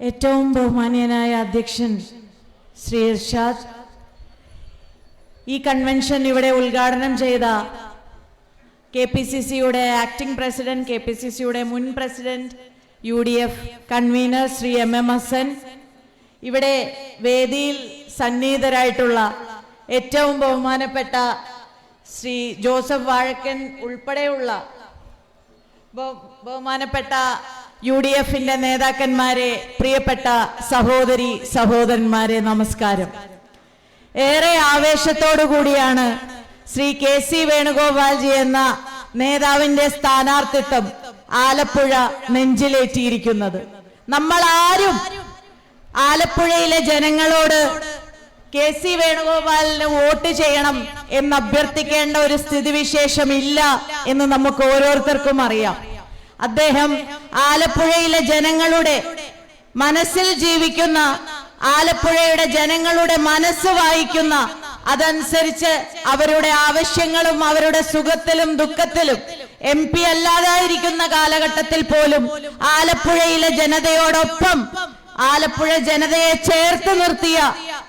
ഏറ്റവും ബഹുമാനീയനായ അധ്യക്ഷൻ ശ്രീ ഇർഷാദ് ഈ കൺവെൻഷൻ ഇവിടെ ഉദ്ഘാടനം ചെയ്ത കെ പി സി സിയുടെ acting president K P C സിയുടെ മുൻ president U D F convener Shri M M Hasan. ഇവിടെ വേദിയിൽ സന്നിഹിതരായിട്ടുള്ള ഏറ്റവും ബഹുമാനപ്പെട്ട ശ്രീ ജോസഫ് വാഴക്കൻ ഉൾപ്പെടെയുള്ള ബഹുമാനപ്പെട്ട യു ഡി എഫിന്റെ നേതാക്കന്മാരെ പ്രിയപ്പെട്ട സഹോദരി സഹോദരന്മാരെ നമസ്കാരം. ഏറെ ആവേശത്തോടു കൂടിയാണ് ശ്രീ കെ സി വേണുഗോപാൽജി എന്ന നേതാവിന്റെ സ്ഥാനാർത്ഥിത്വം ആലപ്പുഴ നെഞ്ചിലേറ്റിയിരിക്കുന്നത്. നമ്മൾ ആരും ആലപ്പുഴയിലെ ജനങ്ങളോട് കെ സി വേണുഗോപാലിന് വോട്ട് ചെയ്യണം എന്ന് അഭ്യർത്ഥിക്കേണ്ട ഒരു സ്ഥിതിവിശേഷം ഇല്ല എന്ന് നമുക്ക് ഓരോരുത്തർക്കും അറിയാം. അദ്ദേഹം ആലപ്പുഴയിലെ ജനങ്ങളുടെ മനസ്സിൽ ജീവിക്കുന്ന ആലപ്പുഴയുടെ ജനങ്ങളുടെ മനസ്സ് വായിക്കുന്ന അതനുസരിച്ച് അവരുടെ ആവശ്യങ്ങളും അവരുടെ സുഖത്തിലും ദുഃഖത്തിലും എം പി അല്ലാതായിരിക്കുന്ന കാലഘട്ടത്തിൽ പോലും ആലപ്പുഴയിലെ ജനതയോടൊപ്പം ആലപ്പുഴ ജനതയെ ചേർത്ത് നിർത്തിയ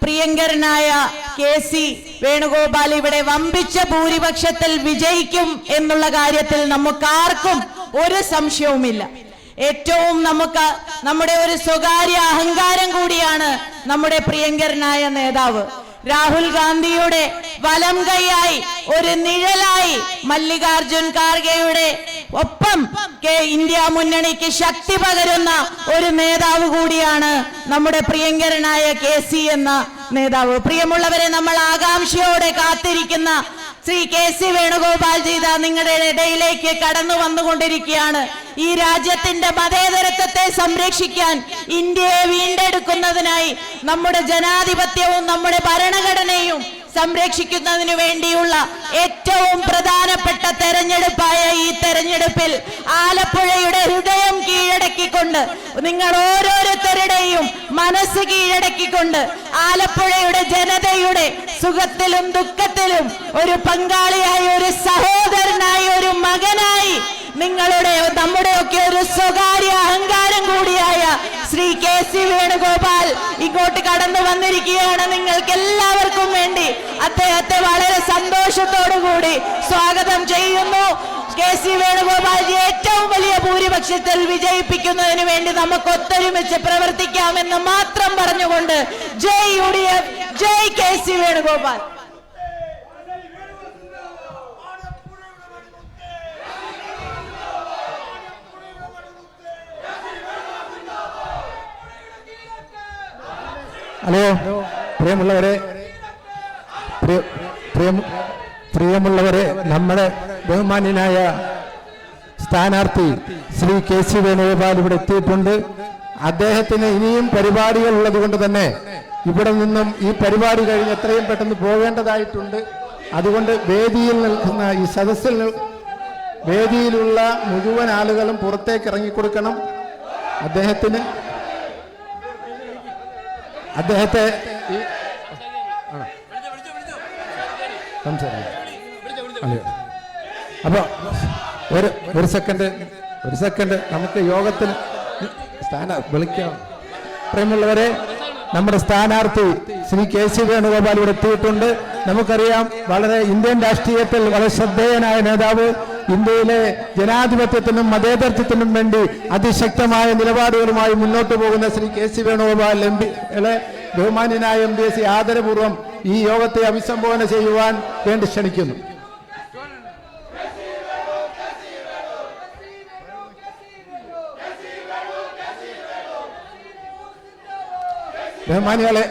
പ്രിയങ്കരനായ കെ സി വേണുഗോപാൽ ഇവിടെ വമ്പിച്ച ഭൂരിപക്ഷത്തിൽ വിജയിക്കും എന്നുള്ള കാര്യത്തിൽ നമുക്കാർക്കും ഒരു സംശയവുമില്ല. ഏറ്റവും നമുക്ക് നമ്മുടെ ഒരു സ്വകാര്യ അഹങ്കാരം കൂടിയാണ് നമ്മുടെ പ്രിയങ്കരനായ നേതാവ്. രാഹുൽ ഗാന്ധിയുടെ വലം കൈയായി ഒരു നിഴലായി മല്ലികാർജുൻ ഖാർഗെയുടെ ഒപ്പം കെ ഇന്ത്യ മുന്നണിക്ക് ശക്തി പകരുന്ന ഒരു നേതാവ് കൂടിയാണ് നമ്മുടെ പ്രിയങ്കരനായ കെ സി എന്ന നേതാവ്. പ്രിയമുള്ളവരെ നമ്മൾ ആകാംക്ഷയോടെ കാത്തിരിക്കുന്ന ശ്രീ കെ സി വേണുഗോപാൽ ചെയ്ത നിങ്ങളുടെ ഇടയിലേക്ക് കടന്നു വന്നുകൊണ്ടിരിക്കുകയാണ്. ഈ രാജ്യത്തിന്റെ മതേതരത്വത്തെ സംരക്ഷിക്കാൻ ഇന്ത്യയെ വീണ്ടെടുക്കുന്നതിനായി നമ്മുടെ ജനാധിപത്യവും നമ്മുടെ ഭരണഘടനയും സംരക്ഷിക്കുന്നതിനു വേണ്ടിയുള്ള ഏറ്റവും പ്രധാനപ്പെട്ട തെരഞ്ഞെടുപ്പായ ഈ തെരഞ്ഞെടുപ്പിൽ ആലപ്പുഴയുടെ ഹൃദയം കീഴടക്കിക്കൊണ്ട് നിങ്ങൾ ഓരോരുത്തരുടെയും മനസ്സ് കീഴടക്കിക്കൊണ്ട് ആലപ്പുഴയുടെ ജനതയുടെ സുഖത്തിലും ദുഃഖത്തിലും ഒരു പങ്കാളിയായി ഒരു സഹോദരനായി ഒരു മകനായി നിങ്ങളുടെ നമ്മുടെയൊക്കെ ഒരു സ്വകാര്യ അഹങ്കാരം കൂടിയായ ശ്രീ കെ സി വേണുഗോപാൽ ഇങ്ങോട്ട് കടന്നു വന്നിരിക്കുകയാണ് നിങ്ങൾക്ക് എല്ലാവർക്കും വേണ്ടി. അദ്ദേഹത്തെ വളരെ സന്തോഷത്തോടുകൂടി സ്വാഗതം ചെയ്യുന്നു. കെ സി വേണുഗോപാൽജി ഏറ്റവും വലിയ ഭൂരിപക്ഷത്തിൽ വിജയിപ്പിക്കുന്നതിന് വേണ്ടി നമുക്ക് ഒത്തൊരുമിച്ച് പ്രവർത്തിക്കാമെന്ന് മാത്രം പറഞ്ഞുകൊണ്ട് ജയ് യു ഡി എഫ് ജയ് കെ സി വേണുഗോപാൽ. ഹലോ പ്രിയമുള്ളവരെ പ്രിയമുള്ളവരെ നമ്മുടെ ബഹുമാന്യനായ സ്ഥാനാർത്ഥി ശ്രീ കെ സി വേണുഗോപാൽ ഇവിടെ എത്തിയിട്ടുണ്ട്. അദ്ദേഹത്തിന് ഇനിയും പരിപാടികൾ ഉള്ളത് കൊണ്ട് തന്നെ ഇവിടെ നിന്നും ഈ പരിപാടി കഴിഞ്ഞ് എത്രയും പെട്ടെന്ന് പോകേണ്ടതായിട്ടുണ്ട്. അതുകൊണ്ട് വേദിയിൽ നിൽക്കുന്ന ഈ സദസ്സിൽ വേദിയിലുള്ള മുഴുവൻ ആളുകളും പുറത്തേക്ക് ഇറങ്ങിക്കൊടുക്കണം. അദ്ദേഹത്തിന് അദ്ദേഹത്തെ? അപ്പൊ ഒരു ഒരു സെക്കൻഡ് ഒരു സെക്കൻഡ്. നമുക്ക് യോഗത്തിന് സ്ഥാന വിളിക്കാം. പ്രിയമുള്ളവരെ നമ്മുടെ സ്ഥാനാർത്ഥി ശ്രീ കെ സി വേണുഗോപാൽ ഇവിടെ എത്തിയിട്ടുണ്ട്. നമുക്കറിയാം വളരെ ഇന്ത്യൻ രാഷ്ട്രീയത്തിൽ വളരെ ശ്രദ്ധേയനായ നേതാവ് ഇന്ത്യയിലെ ജനാധിപത്യത്തിനും മതേതരത്വത്തിനും വേണ്ടി അതിശക്തമായ നിലപാടുകളുമായി മുന്നോട്ട് പോകുന്ന Shri K C Venugopal M P ബഹുമാന്യനായ എം പി എസ് ആദരപൂർവം ഈ യോഗത്തെ അഭിസംബോധന ചെയ്യുവാൻ വേണ്ടി ക്ഷണിക്കുന്നു. ബഹുമാനികളെ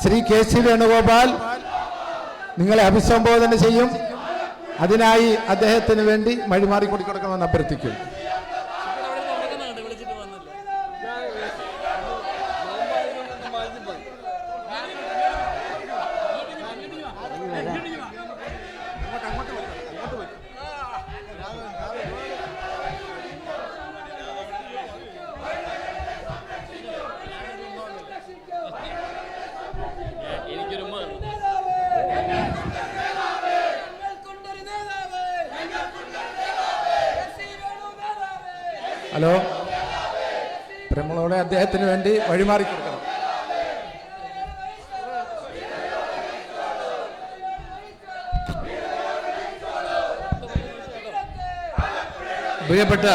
ശ്രീ കെ സി വേണുഗോപാൽ നിങ്ങളെ അഭിസംബോധന ചെയ്യും. അതിനായി അദ്ദേഹത്തിന് വേണ്ടി മഴിമാറി കൊടുക്കണമെന്ന് അഭ്യർത്ഥിക്കും എനിക്കൊരു ഉമ്മ തന്നു. ഞങ്ങൾക്കുണ്ടൊരു നേതാവ് ഞങ്ങൾക്കുണ്ടൊരു നേതാവ് ഹലോ പ്രിയമുള്ളവരെ അദ്ദേഹത്തിന് വേണ്ടി വഴിമാറി കൊടുക്കണം. പ്രിയപ്പെട്ട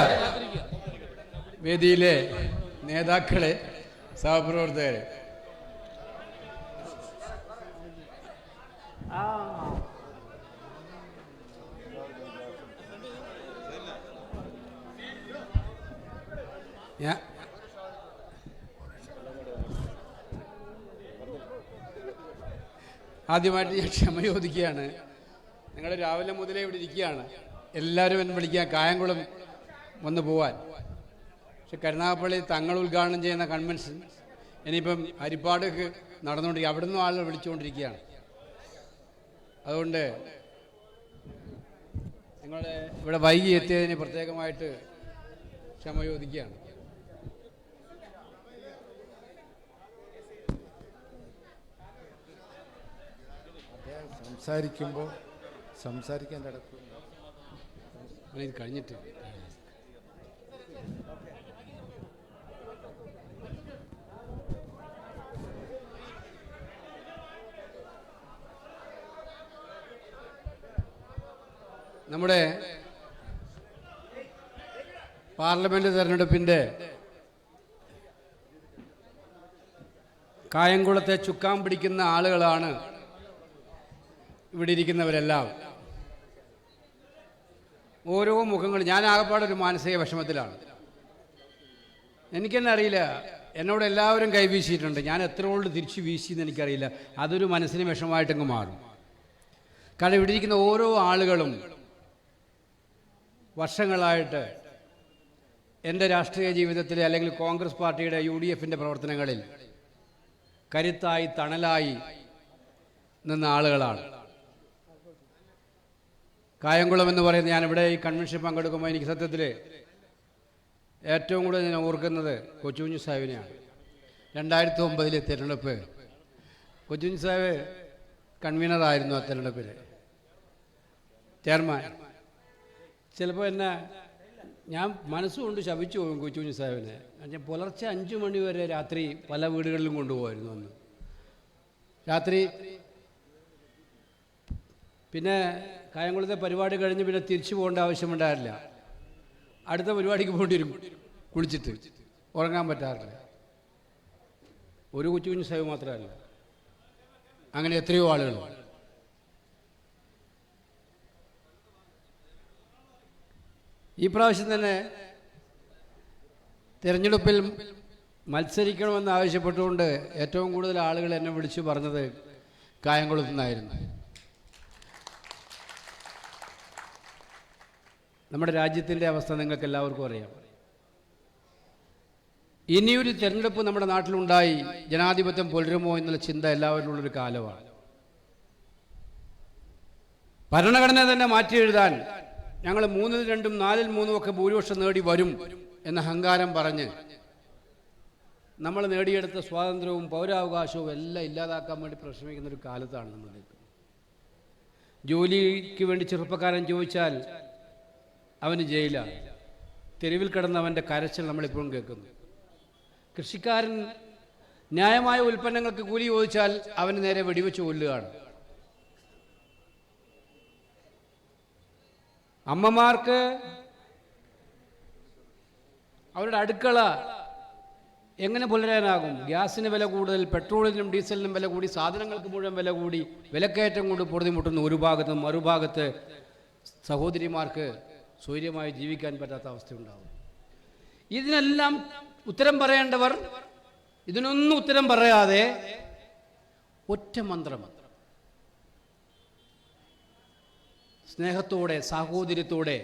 വേദിയിലെ നേതാക്കളെ സഹപ്രവർത്തകരെ ഞാൻ ആദ്യമായിട്ട് ഞാൻ ക്ഷമ ചോദിക്കുകയാണ്. നിങ്ങൾ രാവിലെ മുതലേ ഇവിടെ ഇരിക്കുകയാണ്. എല്ലാവരും എന്നെ വിളിക്കുക. കായംകുളം വന്ന് പോവാൻ. പക്ഷെ കരുനാഗപ്പള്ളി തങ്ങൾ ഉദ്ഘാടനം ചെയ്യുന്ന കൺവെൻഷൻ ഇനിയിപ്പം ഹരിപ്പാടൊക്കെ നടന്നുകൊണ്ടിരിക്കുക. അവിടെ നിന്നും ആളുകൾ വിളിച്ചുകൊണ്ടിരിക്കുകയാണ്. അതുകൊണ്ട് നിങ്ങളുടെ ഇവിടെ വൈകി എത്തിയതിന് പ്രത്യേകമായിട്ട് ക്ഷമ ചോദിക്കുകയാണ്. സംസാരിക്കുമ്പോൾ സംസാരിക്കാൻ അങ്ങനെ കഴിഞ്ഞിട്ട്. നമ്മുടെ പാർലമെന്റ് തെരഞ്ഞെടുപ്പിന്റെ കായംകുളത്തെ ചുക്കാൻ പിടിക്കുന്ന ആളുകളാണ് ഇവിടെ ഇരിക്കുന്നവരെല്ലാം ഓരോ മുഖങ്ങൾ ഞാൻ ആകപ്പാടെ ഒരു മാനസിക വിഷമത്തിലാണ്. എനിക്കെന്നെ അറിയില്ല. എന്നോട് എല്ലാവരും കൈവീശിയിട്ടുണ്ട്. ഞാൻ എത്ര തിരിച്ചു വീശിയെന്ന് എനിക്കറിയില്ല. അതൊരു മനസ്സിന് വിഷമമായിട്ടങ്ങ് മാറും. കാരണം ഇവിടെ ഇരിക്കുന്ന ഓരോ ആളുകളും വർഷങ്ങളായിട്ട് എന്റെ രാഷ്ട്രീയ ജീവിതത്തിൽ അല്ലെങ്കിൽ കോൺഗ്രസ് പാർട്ടിയുടെ യു ഡി എഫിന്റെ പ്രവർത്തനങ്ങളിൽ കരുത്തായി തണലായി നിന്ന ആളുകളാണ്. കായംകുളം എന്ന് പറയുന്നത് ഞാനിവിടെ ഈ കൺവെൻഷൻ പങ്കെടുക്കുമ്പോൾ എനിക്ക് സത്യത്തിൽ ഏറ്റവും കൂടുതൽ ഞാൻ ഓർക്കുന്നത് കൊച്ചുകുഞ്ഞു സാഹിബിനെയാണ്. രണ്ടായിരത്തി ഒമ്പതിലെ തിരഞ്ഞെടുപ്പ്. കൊച്ചുകുഞ്ഞു സാഹിബ് കൺവീനറായിരുന്നു ആ തിരഞ്ഞെടുപ്പിൽ ചെയർമാൻ. ചിലപ്പോൾ എന്നെ ഞാൻ മനസ്സുകൊണ്ട് ശപിച്ചു പോകും കൊച്ചുകുഞ്ഞു സാഹിബിനെ. ഞാൻ പുലർച്ചെ അഞ്ചു മണി വരെ രാത്രി പല വീടുകളിലും കൊണ്ടുപോകായിരുന്നു അന്ന്. രാത്രി പിന്നെ കായംകുളത്തെ പരിപാടി കഴിഞ്ഞ് പിന്നെ തിരിച്ചു പോകേണ്ട ആവശ്യമുണ്ടായില്ല. അടുത്ത പരിപാടിക്ക് പോകേണ്ടി വരും കുളിച്ചിട്ട്. ഉറങ്ങാൻ പറ്റാറില്ല. ഒരു കൊച്ചു കുഞ്ഞു സൈവ് മാത്രമല്ല. അങ്ങനെ എത്രയോ ആളുകൾ. ഈ പ്രാവശ്യം തന്നെ തിരഞ്ഞെടുപ്പിൽ മത്സരിക്കണമെന്ന് ആവശ്യപ്പെട്ടുകൊണ്ട് ഏറ്റവും കൂടുതൽ ആളുകൾ എന്നെ വിളിച്ചു പറഞ്ഞത് കായംകുളത്തു നിന്നായിരുന്നു. നമ്മുടെ രാജ്യത്തിന്റെ അവസ്ഥ നിങ്ങൾക്ക് എല്ലാവർക്കും അറിയാം. ഇനിയൊരു തിരഞ്ഞെടുപ്പ് നമ്മുടെ നാട്ടിലുണ്ടായി ജനാധിപത്യം പുലരുമോ എന്നുള്ള ചിന്ത എല്ലാവരിലുള്ളൊരു കാലമാണ്. ഭരണഘടന തന്നെ മാറ്റി എഴുതാൻ ഞങ്ങൾ മൂന്നിൽ രണ്ടും നാലിൽ മൂന്നും ഒക്കെ ഭൂരിപക്ഷം നേടി വരും എന്ന അഹങ്കാരം പറഞ്ഞ് നമ്മൾ നേടിയെടുത്ത സ്വാതന്ത്ര്യവും പൗരാവകാശവും എല്ലാം ഇല്ലാതാക്കാൻ വേണ്ടി പരിശ്രമിക്കുന്ന ഒരു കാലത്താണ് നമ്മൾ ജോലിക്ക് വേണ്ടി ചെറുപ്പക്കാരൻ ചോദിച്ചാൽ അവന് ജയിലാണ് തെരുവിൽ കിടന്ന് അവന്റെ കരച്ചിൽ നമ്മളിപ്പോഴും കേൾക്കുന്നു. കൃഷിക്കാരൻ ന്യായമായ ഉൽപ്പന്നങ്ങൾക്ക് കൂലി ചോദിച്ചാൽ അവന് നേരെ വെടിവെച്ച് കൊല്ലുകയാണ്. അമ്മമാർക്ക് അവരുടെ അടുക്കള എങ്ങനെ പുലരാനാകും? ഗ്യാസിന് വില കൂടുതൽ പെട്രോളിനും ഡീസലിനും വില കൂടി സാധനങ്ങൾക്ക് മുഴുവൻ വില കൂടി വിലക്കയറ്റം കൊണ്ട് പൊറുതിമുട്ടുന്ന ഒരു ഭാഗത്ത് മറുഭാഗത്ത് സഹോദരിമാർക്ക് സ്വൈര്യമായി ജീവിക്കാൻ പറ്റാത്ത അവസ്ഥയുണ്ടാവും. ഇതിനെല്ലാം ഉത്തരം പറയേണ്ടവർ ഇതിനൊന്നും ഉത്തരം പറയാതെ ഒറ്റ മന്ത്രം. സ്നേഹത്തോടെ സാഹോദര്യത്തോടെ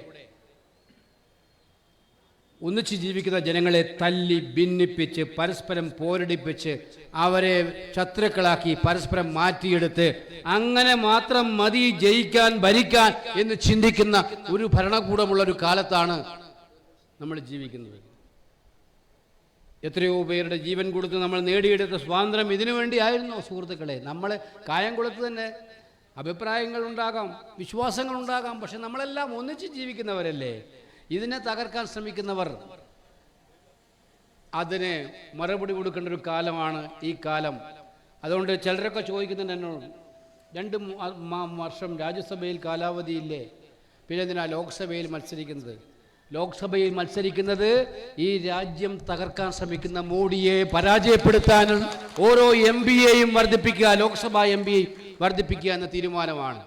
ഒന്നിച്ച് ജീവിക്കുന്ന ജനങ്ങളെ തല്ലി ഭിന്നിപ്പിച്ച് പരസ്പരം പോരടിപ്പിച്ച് അവരെ ശത്രുക്കളാക്കി പരസ്പരം മാറ്റിയെടുത്ത് അങ്ങനെ മാത്രം മതി ജയിക്കാൻ ഭരിക്കാൻ എന്ന് ചിന്തിക്കുന്ന ഒരു ഭരണകൂടമുള്ള ഒരു കാലത്താണ് നമ്മൾ ജീവിക്കുന്നത്. എത്രയോ പേരുടെ ജീവൻ കൊടുത്ത് നമ്മൾ നേടിയെടുത്ത സ്വാതന്ത്ര്യം ഇതിനു വേണ്ടിയായിരുന്നു സുഹൃത്തുക്കളെ. നമ്മളെ കായം കൊടുത്ത് തന്നെ അഭിപ്രായങ്ങൾ ഉണ്ടാകാം വിശ്വാസങ്ങൾ ഉണ്ടാകാം പക്ഷെ നമ്മളെല്ലാം ഒന്നിച്ച് ജീവിക്കുന്നവരല്ലേ? ഇതിനെ തകർക്കാൻ ശ്രമിക്കുന്നവർ അതിന് മറുപടി കൊടുക്കേണ്ട ഒരു കാലമാണ് ഈ കാലം. അതുകൊണ്ട് ചിലരൊക്കെ ചോദിക്കുന്നുണ്ട് എന്നോട് രണ്ട് വർഷം രാജ്യസഭയിൽ കാലാവധിയില്ലേ പിന്നെ എന്തിനാ ലോക്സഭയിൽ മത്സരിക്കുന്നത്? ലോക്സഭയിൽ മത്സരിക്കുന്നത് ഈ രാജ്യം തകർക്കാൻ ശ്രമിക്കുന്ന മോഡിയെ പരാജയപ്പെടുത്താനും ഓരോ എം പിയെയും വർദ്ധിപ്പിക്കുക ലോക്സഭാ എം പി വർദ്ധിപ്പിക്കുക എന്ന തീരുമാനമാണ്.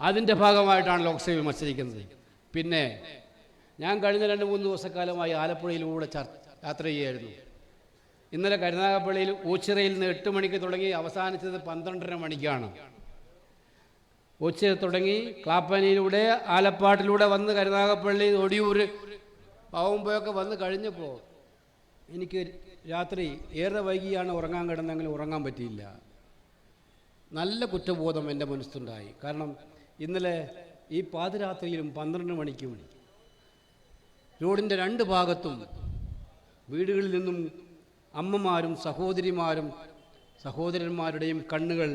അതിന്റെ ഭാഗമായിട്ടാണ് ലോക്സഭയിൽ മത്സരിക്കുന്നത്. പിന്നെ ഞാൻ കഴിഞ്ഞ രണ്ട് മൂന്ന് ദിവസക്കാലമായി ആലപ്പുഴയിലൂടെ യാത്ര ചെയ്യുമായിരുന്നു ഇന്നലെ കരുനാഗപ്പള്ളിയിൽ ഊച്ചിറയിൽ നിന്ന് എട്ട് മണിക്ക് തുടങ്ങി അവസാനിച്ചത് പന്ത്രണ്ടര മണിക്കാണ്. ഉച്ച തുടങ്ങി ക്ലാപ്പനയിലൂടെ ആലപ്പാട്ടിലൂടെ വന്ന് കരുനാഗപ്പള്ളി ഒടിയൂർ പാവുമ്പോഴൊക്കെ വന്ന് കഴിഞ്ഞപ്പോൾ എനിക്ക് രാത്രി ഏറെ വൈകിയാണ് ഉറങ്ങാൻ കിടന്നെങ്കിലും ഉറങ്ങാൻ പറ്റിയില്ല. നല്ല കുറ്റബോധം എന്റെ മനസ്സിലുണ്ടായി. കാരണം ഇന്നലെ ഈ പാതിരാത്രിയിലും പന്ത്രണ്ട് മണിക്കും റോഡിന്റെ രണ്ട് ഭാഗത്തും വീടുകളിൽ നിന്നും അമ്മമാരും സഹോദരിമാരും സഹോദരന്മാരുടെയും കണ്ണുകൾ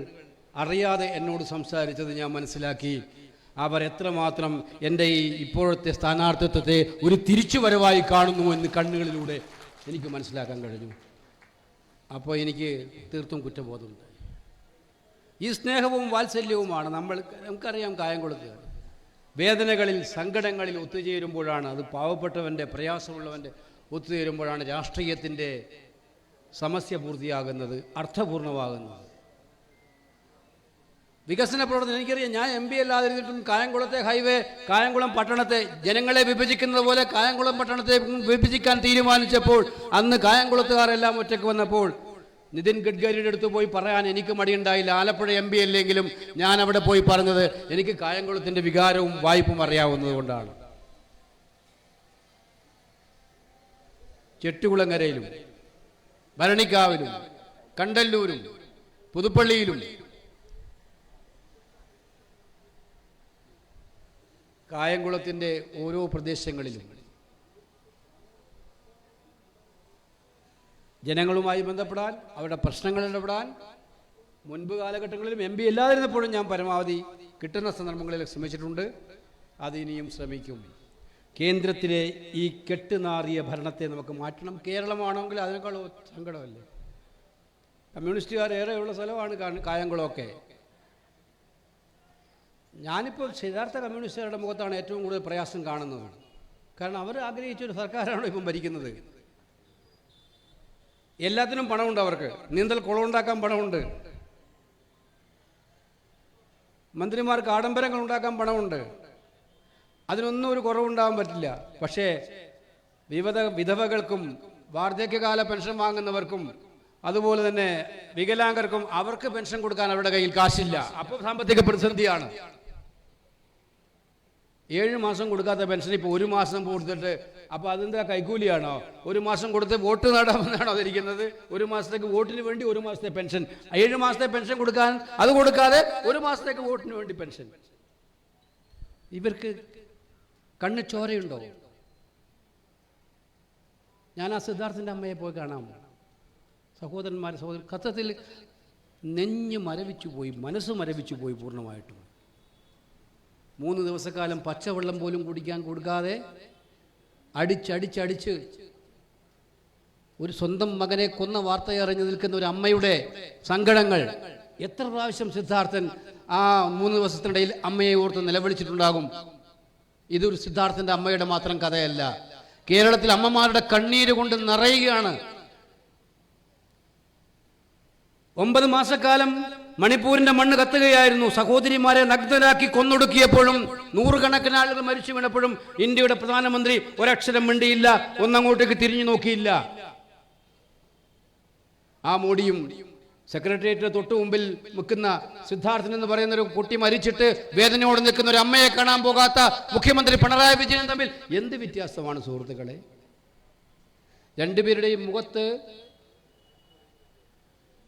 അറിയാതെ എന്നോട് സംസാരിച്ചത് ഞാൻ മനസ്സിലാക്കി. അവർ എത്രമാത്രം എന്റെ ഈ ഇപ്പോഴത്തെ സ്ഥാനാർത്ഥിത്വത്തെ ഒരു തിരിച്ചു വരവായി കാണുന്നു എന്ന് കണ്ണുകളിലൂടെ എനിക്ക് മനസ്സിലാക്കാൻ കഴിഞ്ഞു. അപ്പോൾ എനിക്ക് തീർത്തും കുറ്റബോധമുണ്ട് ഈ സ്നേഹവും വാത്സല്യവുമാണ് നമ്മൾ നമുക്കറിയാം കായംകുളത്ത് വേദനകളിൽ സങ്കടങ്ങളിൽ ഒത്തുചേരുമ്പോഴാണ് അത് പാവപ്പെട്ടവന്റെ പ്രയാസമുള്ളവന്റെ ഒത്തുചേരുമ്പോഴാണ് രാഷ്ട്രീയത്തിന്റെ സമസ്യ പൂർത്തിയാകുന്നത് അർത്ഥപൂർണമാകുന്നത്. വികസന പ്രവർത്തനം എനിക്കറിയാം ഞാൻ എം പി അല്ലാതിരുന്നിട്ടും കായംകുളത്തെ ഹൈവേ കായംകുളം പട്ടണത്തെ ജനങ്ങളെ വിഭജിക്കുന്നത് പോലെ കായംകുളം പട്ടണത്തെ വിഭജിക്കാൻ തീരുമാനിച്ചപ്പോൾ അന്ന് കായംകുളത്തുകാരെല്ലാം ഒറ്റയ്ക്ക് വന്നപ്പോൾ നിതിൻ ഗഡ്കരിയുടെ അടുത്ത് പോയി പറയാൻ എനിക്ക് മടിയുണ്ടായില്ല. ആലപ്പുഴ എം പി അല്ലെങ്കിലും ഞാൻ അവിടെ പോയി പറഞ്ഞത് എനിക്ക് കായംകുളത്തിന്റെ വികാരവും വായ്പും അറിയാവുന്നത് കൊണ്ടാണ്. ചെട്ടുകുളങ്ങരയിലും ഭരണിക്കാവിലും കണ്ടല്ലൂരും പുതുപ്പള്ളിയിലും കായംകുളത്തിന്റെ ഓരോ പ്രദേശങ്ങളിലും ജനങ്ങളുമായി ബന്ധപ്പെടാൻ അവരുടെ പ്രശ്നങ്ങൾ ഇടപെടാൻ മുൻപ് കാലഘട്ടങ്ങളിലും എം പി ഇല്ലാതിരുന്നപ്പോഴും ഞാൻ പരമാവധി കിട്ടുന്ന സന്ദർഭങ്ങളിൽ ശ്രമിച്ചിട്ടുണ്ട്. അത് ഇനിയും ശ്രമിക്കും. കേന്ദ്രത്തിലെ ഈ കെട്ടുനാറിയ ഭരണത്തെ നമുക്ക് മാറ്റണം. കേരളമാണെങ്കിൽ അതിനേക്കാൾ സങ്കടമല്ലേ? കമ്മ്യൂണിസ്റ്റുകാർ ഏറെയുള്ള സ്ഥലമാണ് കായംകുളമൊക്കെ. ഞാനിപ്പോൾ യഥാർത്ഥ കമ്മ്യൂണിസ്റ്റുകാരുടെ മുഖത്താണ് ഏറ്റവും കൂടുതൽ പ്രയാസം കാണുന്നത്. കാരണം അവർ ആഗ്രഹിച്ച ഒരു സർക്കാരാണ് ഇപ്പം ഭരിക്കുന്നത്? എല്ലാത്തിനും പണമുണ്ട് അവർക്ക്. നീന്തൽ കുളം ഉണ്ടാക്കാൻ പണമുണ്ട്. മന്ത്രിമാർക്ക് ആഡംബരങ്ങൾ ഉണ്ടാക്കാൻ പണമുണ്ട്. അതിനൊന്നും ഒരു കുറവുണ്ടാകാൻ പറ്റില്ല. പക്ഷേ വിവിധ വിധവകൾക്കും വാർദ്ധക്യകാല പെൻഷൻ വാങ്ങുന്നവർക്കും അതുപോലെ തന്നെ വികലാംഗർക്കും അവർക്ക് പെൻഷൻ കൊടുക്കാൻ അവരുടെ കയ്യിൽ കാശില്ല. അപ്പോൾ സാമ്പത്തിക പ്രതിസന്ധിയാണ്. ഏഴ് മാസം കൊടുക്കാത്ത പെൻഷൻ ഇപ്പോൾ ഒരു മാസം കൊടുത്തിട്ട് അപ്പോൾ അതിന്റെ കൈക്കൂലിയാണോ? ഒരു മാസം കൊടുത്ത് വോട്ട് നേടാമെന്നാണോ അതിരിക്കുന്നത് ഒരു മാസത്തേക്ക് വോട്ടിന് വേണ്ടി ഒരു മാസത്തെ പെൻഷൻ. ഏഴ് മാസത്തെ പെൻഷൻ കൊടുക്കാൻ അത് കൊടുക്കാതെ ഒരു മാസത്തേക്ക് വോട്ടിന് വേണ്ടി പെൻഷൻ. ഇവർക്ക് കണ്ണ് ചോരയുണ്ടോ? ഞാൻ ആ സിദ്ധാർത്ഥന്റെ അമ്മയെ പോയി കാണാം. സഹോദരന്മാർ സഹോദരൻ കത്തത്തിൽ നെഞ്ഞ് മരവിച്ചു പോയി മനസ്സ് മരവിച്ചു പോയി പൂർണമായിട്ടും. മൂന്ന് ദിവസക്കാലം പച്ചവെള്ളം പോലും കുടിക്കാൻ കൊടുക്കാതെ അടിച്ചടിച്ചടിച്ച് ഒരു സ്വന്തം മകനെ കൊന്ന വാർത്തയറിഞ്ഞു നിൽക്കുന്ന ഒരു അമ്മയുടെ സങ്കടങ്ങൾ. എത്ര പ്രാവശ്യം സിദ്ധാർത്ഥൻ ആ മൂന്ന് ദിവസത്തിനിടയിൽ അമ്മയെ ഓർത്ത് നിലവിളിച്ചിട്ടുണ്ടാകും? ഇതൊരു സിദ്ധാർത്ഥന്റെ അമ്മയുടെ മാത്രം കഥയല്ല. കേരളത്തിൽ അമ്മമാരുടെ കണ്ണീര് കൊണ്ട് നിറയുകയാണ്. ഒമ്പത് മാസക്കാലം മണിപ്പൂരിന്റെ മണ്ണ് കത്തുകയായിരുന്നു. സഹോദരിമാരെ നഗ്നരാക്കി കൊന്നൊടുക്കിയപ്പോഴും നൂറുകണക്കിന് ആളുകൾ മരിച്ചു വീണപ്പോഴും ഇന്ത്യയുടെ പ്രധാനമന്ത്രി ഒരക്ഷരം മിണ്ടിയില്ല ഒന്നങ്ങോട്ടേക്ക് തിരിഞ്ഞു നോക്കിയില്ല. ആ മോഡിയും സെക്രട്ടേറിയറ്റിന് തൊട്ടു മുമ്പിൽ നിൽക്കുന്ന സിദ്ധാർത്ഥൻ എന്ന് പറയുന്ന ഒരു കുട്ടി മരിച്ചിട്ട് വേദനയോട് നിൽക്കുന്ന ഒരു അമ്മയെ കാണാൻ പോകാത്ത മുഖ്യമന്ത്രി പിണറായി വിജയൻ തമ്മിൽ എന്ത് വ്യത്യാസമാണ് സുഹൃത്തുക്കളെ? രണ്ടുപേരുടെയും മുഖത്ത്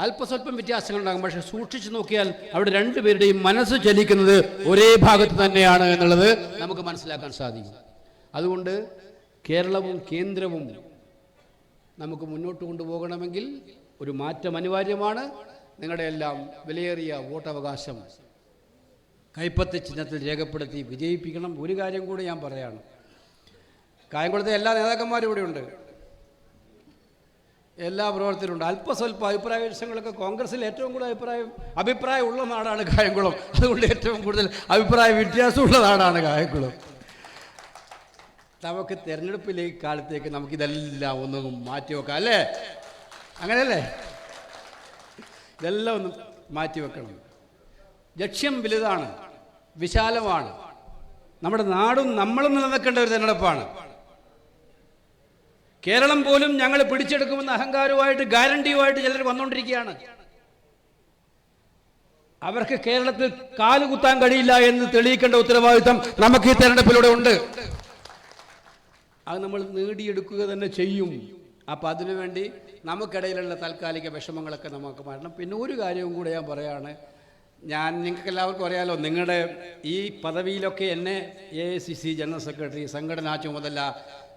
അല്പസ്വല്പം വ്യത്യാസങ്ങളുണ്ടാകും. പക്ഷെ സൂക്ഷിച്ചു നോക്കിയാൽ അവിടെ രണ്ടുപേരുടെയും മനസ്സ് ചലിക്കുന്നത് ഒരേ ഭാഗത്ത് തന്നെയാണ് എന്നുള്ളത് നമുക്ക് മനസ്സിലാക്കാൻ സാധിക്കും. അതുകൊണ്ട് കേരളവും കേന്ദ്രവും നമുക്ക് മുന്നോട്ട് കൊണ്ടുപോകണമെങ്കിൽ ഒരു മാറ്റം അനിവാര്യമാണ്. നിങ്ങളുടെ എല്ലാം വിലയേറിയ വോട്ടവകാശം കൈപ്പത്തി ചിഹ്നത്തിൽ രേഖപ്പെടുത്തി വിജയിപ്പിക്കണം. ഒരു കാര്യം കൂടി ഞാൻ പറയാണ്. കായംകുളത്തെ എല്ലാ നേതാക്കന്മാരും ഇവിടെയുണ്ട്. എല്ലാ പ്രവർത്തനമുണ്ട് അല്പസ്വല്പ അഭിപ്രായ വിഷയങ്ങളൊക്കെ കോൺഗ്രസ്സിൽ ഏറ്റവും കൂടുതൽ അഭിപ്രായം അഭിപ്രായമുള്ള നാടാണ് കായംകുളം. അതുകൊണ്ട് ഏറ്റവും കൂടുതൽ അഭിപ്രായ വ്യത്യാസമുള്ള നാടാണ് കായംകുളം. നമുക്ക് തിരഞ്ഞെടുപ്പിലേക്ക് കാലത്തേക്ക് നമുക്കിതെല്ലാം ഒന്ന് മാറ്റി വെക്കാം അല്ലേ? അങ്ങനെയല്ലേ? ഇതെല്ലാം ഒന്ന് മാറ്റി വെക്കണം ലക്ഷ്യം വലുതാണ് വിശാലമാണ്. നമ്മുടെ നാടും നമ്മളും നിലനിൽക്കേണ്ട ഒരു തിരഞ്ഞെടുപ്പാണ്. കേരളം പോലും ഞങ്ങൾ പിടിച്ചെടുക്കുമെന്ന അഹങ്കാരവുമായിട്ട് ഗ്യാരണ്ടിയുമായിട്ട് ചിലർ വന്നുകൊണ്ടിരിക്കുകയാണ് അവർക്ക് കേരളത്തിൽ കാലുകുത്താൻ കഴിയില്ല എന്ന് തെളിയിക്കേണ്ട ഉത്തരവാദിത്തം നമുക്ക് ഈ തെരഞ്ഞെടുപ്പിലൂടെ ഉണ്ട്. അത് നമ്മൾ നേടിയെടുക്കുക തന്നെ ചെയ്യും. അപ്പം അതിനുവേണ്ടി നമുക്കിടയിലുള്ള താൽക്കാലിക വിഷമങ്ങളൊക്കെ നമുക്ക് മാറണം. പിന്നെ ഒരു കാര്യവും കൂടെ ഞാൻ പറയാണ്. ഞാൻ നിങ്ങൾക്ക് എല്ലാവർക്കും അറിയാലോ നിങ്ങളുടെ ഈ പദവിയിലൊക്കെ എന്നെ A C C general secretary സംഘടനാ ചുമതല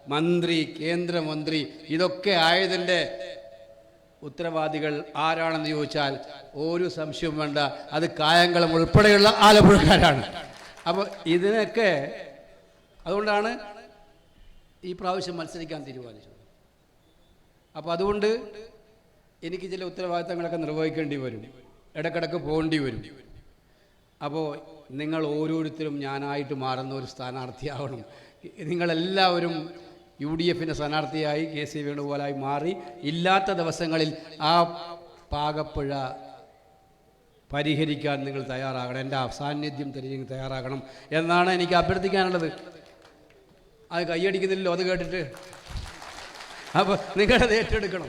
മന്ത്രി കേന്ദ്രമന്ത്രി ഇതൊക്കെ ആയതിന്റെ ഉത്തരവാദികൾ ആരാണെന്ന് ചോദിച്ചാൽ ഒരു സംശയവും വേണ്ട. അത് കായംകുളം ഉൾപ്പെടെയുള്ള ആലപ്പുഴക്കാരാണ്. അപ്പോൾ ഇതിനൊക്കെ അതുകൊണ്ടാണ് ഈ പ്രാവശ്യം മത്സരിക്കാൻ തീരുമാനിച്ചത്. അപ്പോൾ അതുകൊണ്ട് എനിക്ക് ചില ഉത്തരവാദിത്തങ്ങളൊക്കെ നിർവഹിക്കേണ്ടി വരും. ഇടക്കിടക്ക് പോകേണ്ടി വരും. അപ്പോൾ നിങ്ങൾ ഓരോരുത്തരും ഞാനായിട്ട് മാറുന്ന ഒരു സ്ഥാനാർത്ഥിയാവണം. നിങ്ങളെല്ലാവരും യു ഡി എഫിന്റെ സ്ഥാനാർത്ഥിയായി കെ സി വേണുഗോപാലായി മാറി ഇല്ലാത്ത ദിവസങ്ങളിൽ ആ പാകപ്പുഴ പരിഹരിക്കാൻ നിങ്ങൾ തയ്യാറാകണം. എന്റെ സാന്നിധ്യം തിരിഞ്ഞ് തയ്യാറാകണം എന്നാണ് എനിക്ക് അഭ്യർത്ഥിക്കാനുള്ളത്. അത് കൈയടിക്കുന്നില്ലല്ലോ അത് കേട്ടിട്ട്. അപ്പോൾ നിങ്ങളത് ഏറ്റെടുക്കണം.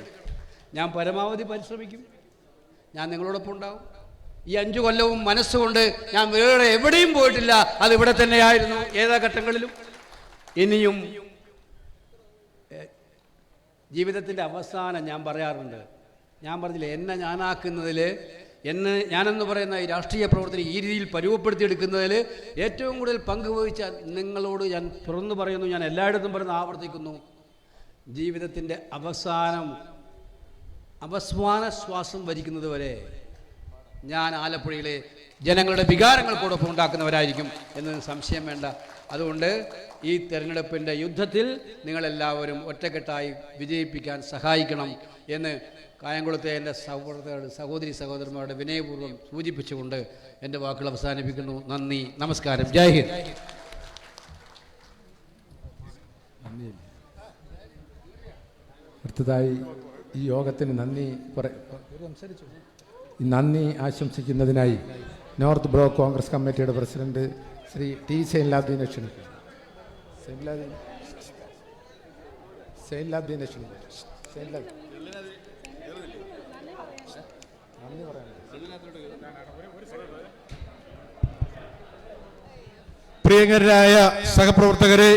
ഞാൻ പരമാവധി പരിശ്രമിക്കും. ഞാൻ നിങ്ങളോടൊപ്പം ഉണ്ടാവും. ഈ അഞ്ചു കൊല്ലവും മനസ്സുകൊണ്ട് ഞാൻ വേറെ എവിടെയും പോയിട്ടില്ല. അത് ഇവിടെ തന്നെയായിരുന്നു. ഏതാ ഘട്ടങ്ങളിലും? ഇനിയും ജീവിതത്തിന്റെ അവസാനം ഞാൻ പറയാറുണ്ട്. ഞാൻ പറഞ്ഞില്ലേ എന്നെ ഞാനാക്കുന്നതിൽ എന്നെ ഞാനെന്ന് പറയുന്ന ഈ രാഷ്ട്രീയ പ്രവർത്തനം ഈ രീതിയിൽ പരുവപ്പെടുത്തിയെടുക്കുന്നതിൽ ഏറ്റവും കൂടുതൽ പങ്കുവഹിച്ച നിങ്ങളോട് ഞാൻ തുറന്നു പറയുന്നു ഞാൻ എല്ലായിടത്തും പറയുന്നു ആവർത്തിക്കുന്നു. ജീവിതത്തിന്റെ അവസാനം അവസാന ശ്വാസം വരിക്കുന്നത് വരെ ഞാൻ ആലപ്പുഴയിലെ ജനങ്ങളുടെ വികാരങ്ങൾക്കോടൊപ്പം ഉണ്ടാക്കുന്നവരായിരിക്കും എന്നതിന് സംശയം വേണ്ട. അതുകൊണ്ട് ഈ തെരഞ്ഞെടുപ്പിന്റെ യുദ്ധത്തിൽ നിങ്ങളെല്ലാവരും ഒറ്റക്കെട്ടായി വിജയിപ്പിക്കാൻ സഹായിക്കണം എന്ന് കായംകുളത്തെ എന്റെ സഹോദര സഹോദരി സഹോദരന്മാരുടെ വിനയപൂർവം സൂചിപ്പിച്ചുകൊണ്ട് എന്റെ വാക്കുകൾ അവസാനിപ്പിക്കുന്നു. നന്ദി നമസ്കാരം. ജയ് ഹിന്ദ്. അടുത്തതായി ഈ യോഗത്തിന് നന്ദി നന്ദി ആശംസിക്കുന്നതിനായി നോർത്ത് ബ്ലോക്ക് കോൺഗ്രസ് കമ്മിറ്റിയുടെ പ്രസിഡന്റ് ശ്രീ ടി സൈൻലാബ്ദീനെ ക്ഷണിക്കുന്നു സൈൻലാബ്ദീൻ സൈൻലാബ്ദീനെ ക്ഷണിക്കുന്നു സൈൻലാബ് പ്രിയങ്കരായ സഹപ്രവർത്തകരെ